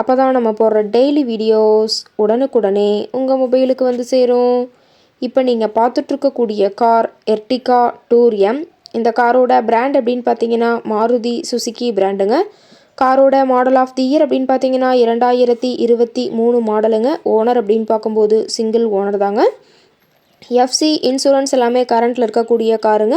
அப்போ தான் நம்ம போடுற டெய்லி வீடியோஸ் உடனுக்குடனே உங்கள் மொபைலுக்கு வந்து சேரும். இப்போ நீங்கள் பார்த்துட்ருக்கக்கூடிய கார் எர்டிகா டூர் எம் இந்த காரோட பிராண்ட் அப்படின்னு பார்த்தீங்கன்னா மாருதி சுசுக்கி பிராண்டுங்க காரோட மாடல் ஆஃப் தி இயர் அப்படின்னு பார்த்தீங்கன்னா இரண்டாயிரத்தி இருபத்தி மூணு மாடலுங்க ஓனர் அப்படின்னு பார்க்கும்போது சிங்கிள் ஓனர் தாங்க. எஃப்சி இன்சூரன்ஸ் எல்லாமே கரண்ட்டில் இருக்கக்கூடிய காருங்க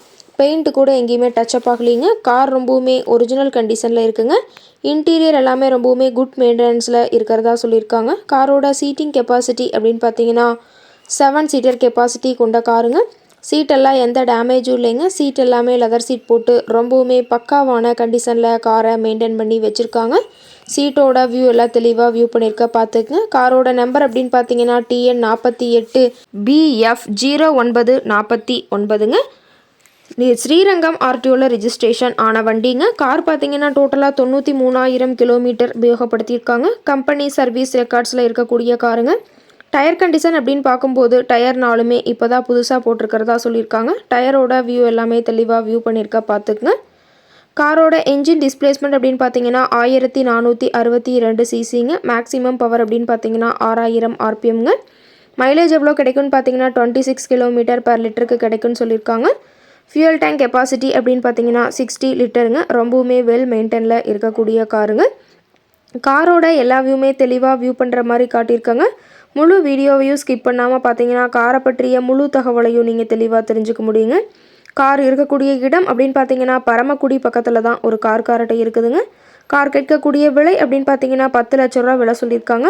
பெயிண்ட்டு கூட எங்கேயுமே டச்சப் ஆகலைங்க. கார் ரொம்பவுமே ஒரிஜினல் கண்டிஷனில் இருக்குங்க. இன்டீரியர் எல்லாமே ரொம்பவுமே குட் மெயின்டெனன்ஸில் இருக்கிறதா சொல்லியிருக்காங்க. காரோட சீட்டிங் கெப்பாசிட்டி அப்படின்னு பார்த்தீங்கன்னா செவன் சீட்டர் கெப்பாசிட்டி கொண்ட காருங்க சீட்டெல்லாம் எந்த டேமேஜும் இல்லைங்க. சீட் எல்லாமே லெதர் சீட் போட்டு ரொம்பவுமே பக்காவான கண்டிஷனில் காரை மெயின்டைன் பண்ணி வச்சுருக்காங்க. சீட்டோட வியூ எல்லாம் தெளிவாக வியூ பண்ணியிருக்க பார்த்துக்குங்க. காரோட நம்பர் அப்படின்னு பார்த்தீங்கன்னா டிஎன் நாற்பத்தி எட்டு பிஎஃப் ஜீரோ ஒன்பது நாற்பத்தி ஒன்பதுங்க. ஸ்ரீரங்கம் ஆர்டிஓவில் ரிஜிஸ்ட்ரேஷன் ஆன வண்டிங்க. கார் பார்த்தீங்கன்னா டோட்டலாக தொண்ணூற்றி மூணாயிரம் கிலோமீட்டர் உபயோகப்படுத்தியிருக்காங்க. கம்பெனி சர்வீஸ் ரெக்கார்ட்ஸில் இருக்கக்கூடிய காருங்க. டயர் கண்டிஷன் அப்படின்னு பார்க்கும்போது டயர் நாளுமே இப்போ தான் புதுசாக போட்டிருக்கிறதா சொல்லியிருக்காங்க. டயரோட வியூ எல்லாமே தெளிவாக வியூ பண்ணியிருக்கா பார்த்துக்குங்க. காரோட என்ஜின் டிஸ்பிளேஸ்மெண்ட் அப்படின்னு பார்த்தீங்கன்னா ஆயிரத்தி நானூற்றி அறுபத்தி ரெண்டு சிசிங்க மேக்ஸிமம் பவர் அப்படின்னு பார்த்தீங்கன்னா ஆறாயிரம் ஆர்பிஎம்ங்க மைலேஜ் எவ்வளோ கிடைக்கும்னு பார்த்தீங்கன்னா டுவெண்ட்டி சிக்ஸ் கிலோமீட்டர் பர் லிட்டருக்கு கிடைக்குன்னு சொல்லியிருக்காங்க. ஃபியூல் டேங்க் கெப்பாசிட்டி அப்படின்னு பார்த்தீங்கன்னா சிக்ஸ்டி லிட்டருங்க. ரொம்பவுமே வெல் மெயின்டெனில் இருக்கக்கூடிய காருங்க. காரோட எல்லா வியூமே தெளிவாக வியூ பண்ணுற மாதிரி காட்டியிருக்காங்க. முழு வீடியோவையும் ஸ்கிப் பண்ணாமல் பார்த்தீங்கன்னா காரை பற்றிய முழு தகவலையும் நீங்கள் தெளிவாக தெரிஞ்சுக்க முடியுங்க. கார் இருக்கக்கூடிய இடம் அப்படின்னு பார்த்தீங்கன்னா பரமக்குடி பக்கத்தில் தான் ஒரு கார் காரட்டை இருக்குதுங்க. கார் கேட்கக்கூடிய விலை அப்படின்னு பார்த்தீங்கன்னா பத்து லட்ச ரூபா விலை சொல்லியிருக்காங்க.